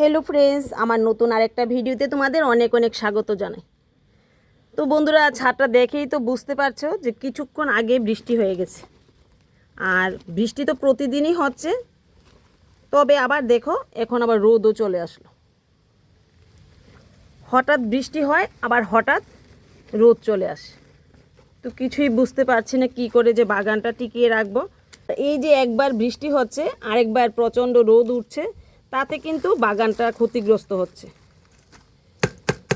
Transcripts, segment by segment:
Hello friends আমার নতুন আরেকটা ভিডিওতে তোমাদের অনেক অনেক স্বাগত জানাই। তো বন্ধুরা, ছাদটা দেখেই তো বুঝতে পারছ যে কিছুক্ষণ আগে বৃষ্টি হয়ে গেছে। আর বৃষ্টি তো প্রতিদিনই হচ্ছে, তবে আবার দেখো, এখন আবার রোদও চলে আসলো। হঠাৎ বৃষ্টি হয়, আবার হঠাৎ রোদ চলে আসে। তো কিছুই বুঝতে পারছি না কি করে যে বাগানটা টিকিয়ে রাখব। এই যে একবার বৃষ্টি হচ্ছে, আরেকবার প্রচণ্ড রোদ উঠছে তাতে কিন্তু বাগানটা ক্ষতিগ্রস্ত হচ্ছে।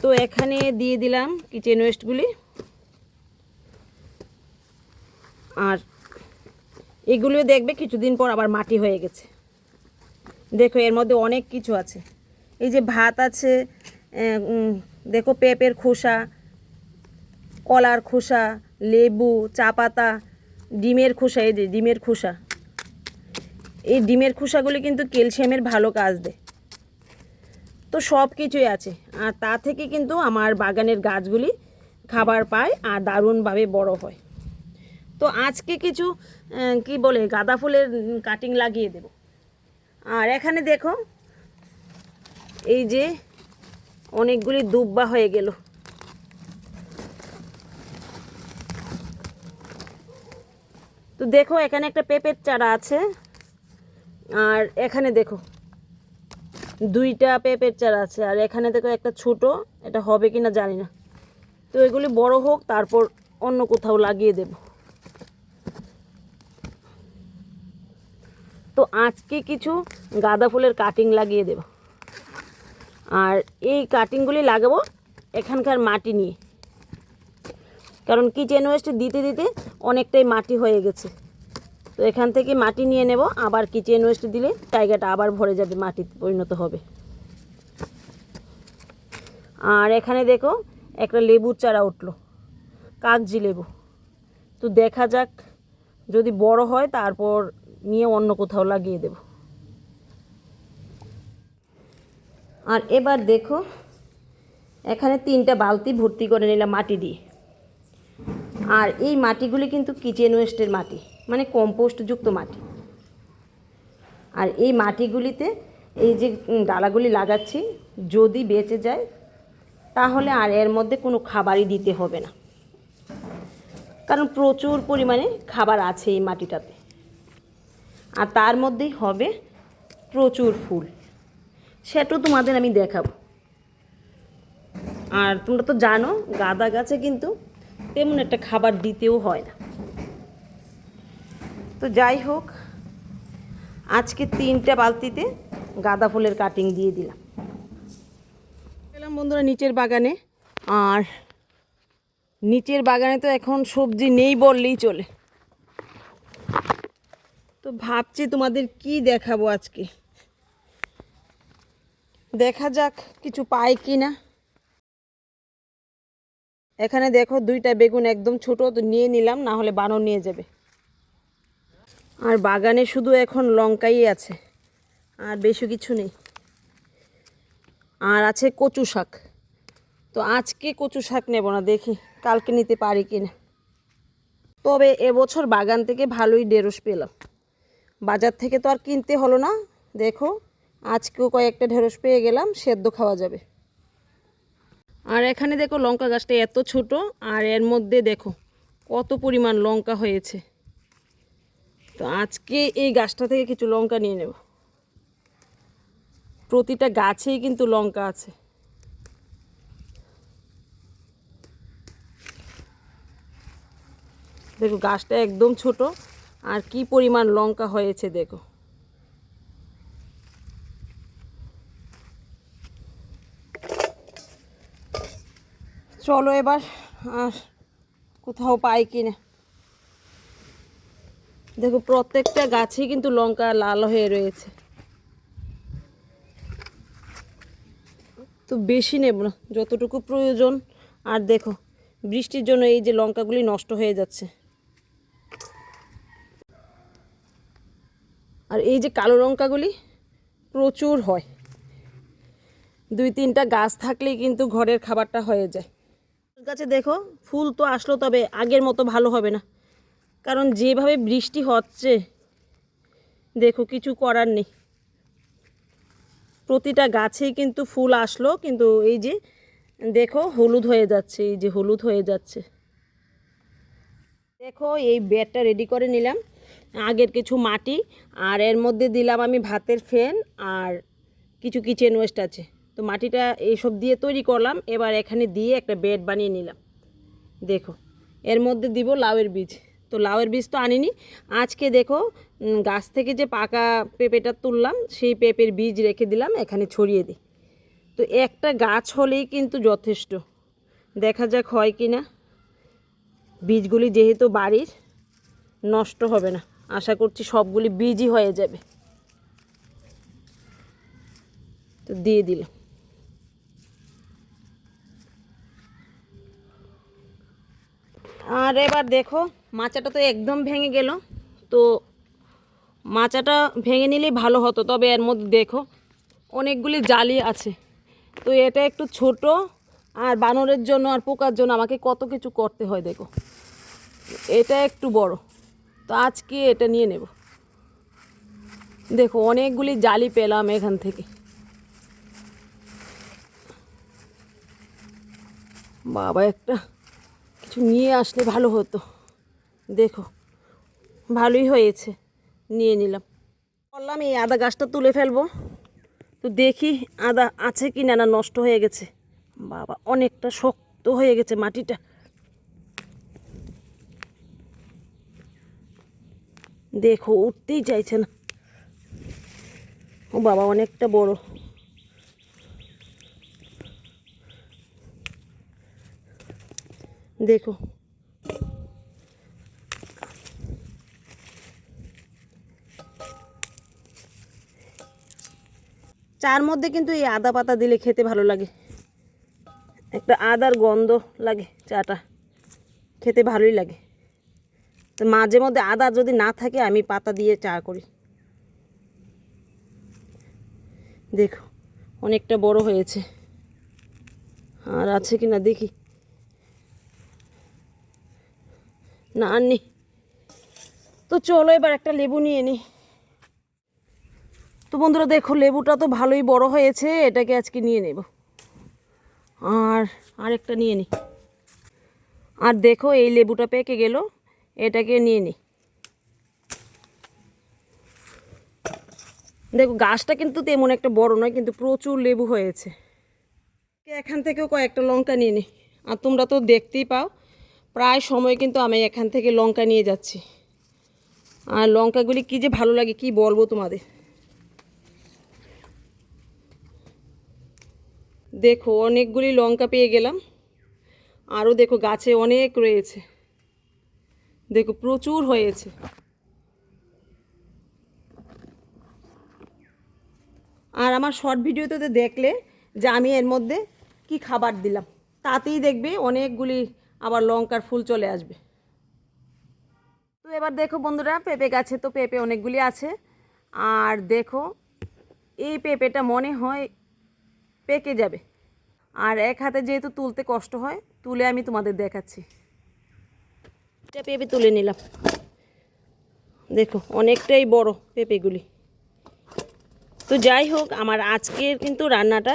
তো এখানে দিয়ে দিলাম কিচেন ওয়েস্টগুলি। আর এগুলিও দেখবে কিছুদিন পর আবার মাটি হয়ে গেছে। দেখো, এর মধ্যে অনেক কিছু আছে। এই যে ভাত আছে দেখো পেঁপের খোসা, কলার খোসা, লেবু, চা পাতা, ডিমের খোসা, এই যে ডিমের খোসা। এই ডিমের খোসাগুলি কিন্তু ক্যালসিয়ামের ভালো কাজ দেয়। তো সব কিছুই আছে। আর তা থেকে কিন্তু আমার বাগানের গাছগুলি খাবার পায় আর দারুণভাবে বড় হয়। তো আজকে কিছু কি বলে, গাঁদা ফুলের কাটিং লাগিয়ে দেব। আর এখানে দেখো, এই যে অনেকগুলি দুব্বা হয়ে গেল। তো দেখো, এখানে একটা পেঁপের চারা আছে। আর এখানে দেখো, দুইটা পেঁপের চারা আছে, আর এখানে দেখো একটা ছোট, এটা হবে কি না জানি না। তো এগুলি বড় হোক, তারপর অন্য কোথাও লাগিয়ে দেব। তো আজকে কিছু গাঁদা ফুলের কাটিং লাগিয়ে দেব। আর এই কাটিংগুলি লাগাবো এখানকার মাটি নিয়ে। কারণ কিচেন ওয়েস্ট দিতে দিতে অনেকটাই মাটি হয়ে গেছে। তো এখান থেকে মাটি নিয়ে নেব। আবার কিচেন ওয়েস্ট দিলে জায়গাটা আবার ভরে যাবে, মাটিতে পরিণত হবে। আর এখানে দেখো, একটা লেবুর চারা উঠল, কাগজি লেবু। তো দেখা যাক, যদি বড় হয় তারপর নিয়ে অন্য কোথাও লাগিয়ে দেব। আর এবার দেখো, এখানে তিনটা বালতি ভর্তি করে নিলাম মাটি দিয়ে। আর এই মাটিগুলি কিন্তু কিচেন ওয়েস্টের মাটি। মানে কম্পোস্টযুক্ত মাটি। আর এই মাটিগুলিতে এই যে ডালাগুলি লাগাচ্ছি, যদি বেঁচে যায়, তাহলে আর এর মধ্যে কোনো খাবারই দিতে হবে না। কারণ প্রচুর পরিমাণে খাবার আছে এই মাটিটাতে। আর তার মধ্যেই হবে প্রচুর ফুল। সেটাও তোমাদের আমি দেখাবো। আর তোমরা তো জানো, গাঁদা গাছে কিন্তু তেমন একটা খাবার দিতেও হয় না। তো যাই হোক, আজকে তিনটা বালতিতে গাঁদা ফুলের কাটিং দিয়ে দিলাম। এলাম বন্ধুরা নিচের বাগানে, আর নিচের বাগানে তো এখন সবজি নেই বললেই চলে। তো ভাবছি তোমাদের কি দেখাবো আজকে? দেখা যাক কিছু পাই কি না এখানে দেখো দুইটা বেগুন একদম ছোট, তো নিয়ে নিলাম, না হলে বানর নিয়ে যাবে। আর বাগানে শুধু এখন লঙ্কাই আছে, আর বেশি কিছু নেই। আর আছে কচু শাক। তো আজকে কচু শাক নেব না, দেখি কালকে নিতে পারি কি না তবে এবছর বাগান থেকে ভালোই ঢেঁড়স পেলাম। বাজার থেকে তো আর কিনতে হলো না, দেখো, আজকেও কয়েকটা ঢেঁড়স পেয়ে গেলাম, সেদ্ধ খাওয়া যাবে। আর এখানে দেখো লঙ্কা গাছটা এত ছোট, আর এর মধ্যে দেখো কত পরিমাণ লঙ্কা হয়েছে। তো আজকে এই গাছটা থেকে কিছু লঙ্কা নিয়ে নেব। প্রতিটা গাছেই কিন্তু লঙ্কা আছে। দেখো, গাছটা একদম ছোট, আর কি পরিমাণ লঙ্কা হয়েছে দেখো। চলো এবার, আর কোথাও পাই কি না দেখো, প্রত্যেকটা গাছেই কিন্তু লঙ্কা লাল হয়ে রয়েছে। তো বেশি নেব না, যতটুকু প্রয়োজন। আর দেখো, বৃষ্টির জন্য এই যে লঙ্কাগুলি নষ্ট হয়ে যাচ্ছে। আর এই যে কালো লঙ্কাগুলি প্রচুর হয়। দুই তিনটা গাছ থাকলেই কিন্তু ঘরের খাবারটা হয়ে যায়। গাছে দেখো, ফুল তো আসলো, তবে আগের মতো ভালো হবে না। কারণ যেভাবে বৃষ্টি হচ্ছে, দেখো কিছু করার নেই। প্রতিটা গাছেই কিন্তু ফুল আসলো, কিন্তু এই যে দেখো হলুদ হয়ে যাচ্ছে, এই যে হলুদ হয়ে যাচ্ছে। দেখো এই বেডটা রেডি করে নিলাম, আগের কিছু মাটি, আর এর মধ্যে দিলাম আমি ভাতের ফ্যান আর কিছু কিচেন ওয়েস্ট আছে। তো মাটিটা এইসব দিয়ে তৈরি করলাম, এবার এখানে দিয়ে একটা বেড বানিয়ে নিলাম। দেখো, এর মধ্যে দিব লাউয়ের বীজ। তো লাউয়ের বীজ তো আনিনি। আজকে দেখো গাছ থেকে যে পাকা পেঁপেটা তুললাম, সেই পেঁপের বীজ রেখে দিলাম, এখানে ছড়িয়ে দিই। তো একটা গাছ হলেই কিন্তু যথেষ্ট। দেখা যাক হয় কি না। বীজগুলি যেহেতু বাড়ির, নষ্ট হবে না। আশা করছি সবগুলি বীজই হয়ে যাবে। তো দিয়ে দিলাম। আর এবার দেখো, মাচাটা তো একদম ভেঙে গেল। তো মাচাটা ভেঙে নিলেই ভালো হতো, তবে এর মধ্যে দেখো, অনেকগুলি জালি আছে। তো এটা একটু ছোট আর বানরের জন্য আর পোকার জন্য আমাকে কত কিছু করতে হয় দেখো। এটা একটু বড়। তো আজকে এটা নিয়ে নেব। দেখো, অনেকগুলি জালি পেলাম এখান থেকে। বাবা, একটা কিছু নিয়ে আসলে ভালো হতো। দেখো, ভালোই হয়েছে, নিয়ে নিলাম। বললাম, এই আদা গাছটা তুলে ফেলব। তো দেখি আদা আছে কি না না নষ্ট হয়ে গেছে। বাবা, অনেকটা শক্ত হয়ে গেছে মাটিটা। দেখো, উঠতেই চাইছে না। ও বাবা, অনেকটা বড়। দেখো। চার মধ্যে কিন্তু এই আদা পাতা দিলে খেতে ভালো লাগে। একটা আদার গন্ধ লাগে চাটা। খেতে ভালোই লাগে। তো মাঝে মধ্যে আদা যদি না থাকে, আমি পাতা দিয়ে চা করি। দেখো, অনেকটা বড় হয়েছে। আর আছে কি না দেখি। না আর নেই তো চলো এবার একটা লেবু নিয়ে নিই তো বন্ধুরা, দেখো, লেবুটা তো ভালোই বড় হয়েছে, এটাকে আজকে নিয়ে নেব। আর আরেকটা নিয়ে নিই আর দেখো, এই লেবুটা পেকে গেল, এটাকে নিয়ে নিই দেখো, গাছটা কিন্তু তেমন একটা বড় নয়, কিন্তু প্রচুর লেবু হয়েছে। এখান থেকেও কয়েকটা লঙ্কা নিয়ে নিই আর তোমরা তো দেখতেই পাও প্রায় সময় কিন্তু আমি এখান থেকে লঙ্কা নিয়ে যাচ্ছি। আর লঙ্কাগুলি কী যে ভালো লাগে, কি বলব তোমাদের? দেখো, অনেকগুলি লঙ্কা পেয়ে গেলাম। আরও দেখো, গাছে অনেক রয়েছে। দেখো, প্রচুর হয়েছে। আর আমার শর্ট ভিডিওতে দেখলে যে আমি এর মধ্যে কি খাবার দিলাম, তাতেই দেখবে অনেকগুলি আবার লঙ্কার ফুল চলে আসবে। তো এবার দেখো বন্ধুরা পেঁপে গাছে তো পেঁপে অনেকগুলি আছে। আর দেখো এই পেঁপেটা মনে হয় পেকে যাবে। আর এক হাতে যেহেতু তুলতে কষ্ট হয় তুলে আমি তোমাদের দেখাচ্ছি। এটা পেঁপে তুলে নিলাম। দেখো অনেকটাই বড় পেঁপেগুলি। তো যাই হোক আমার আজকের কিন্তু রান্নাটা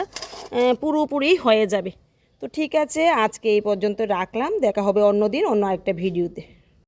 পুরোপুরি হয়ে যাবে। তো ঠিক আছে আজকে এই পর্যন্ত রাখলাম। দেখা হবে অন্য দিন অন্য একটা ভিডিওতে।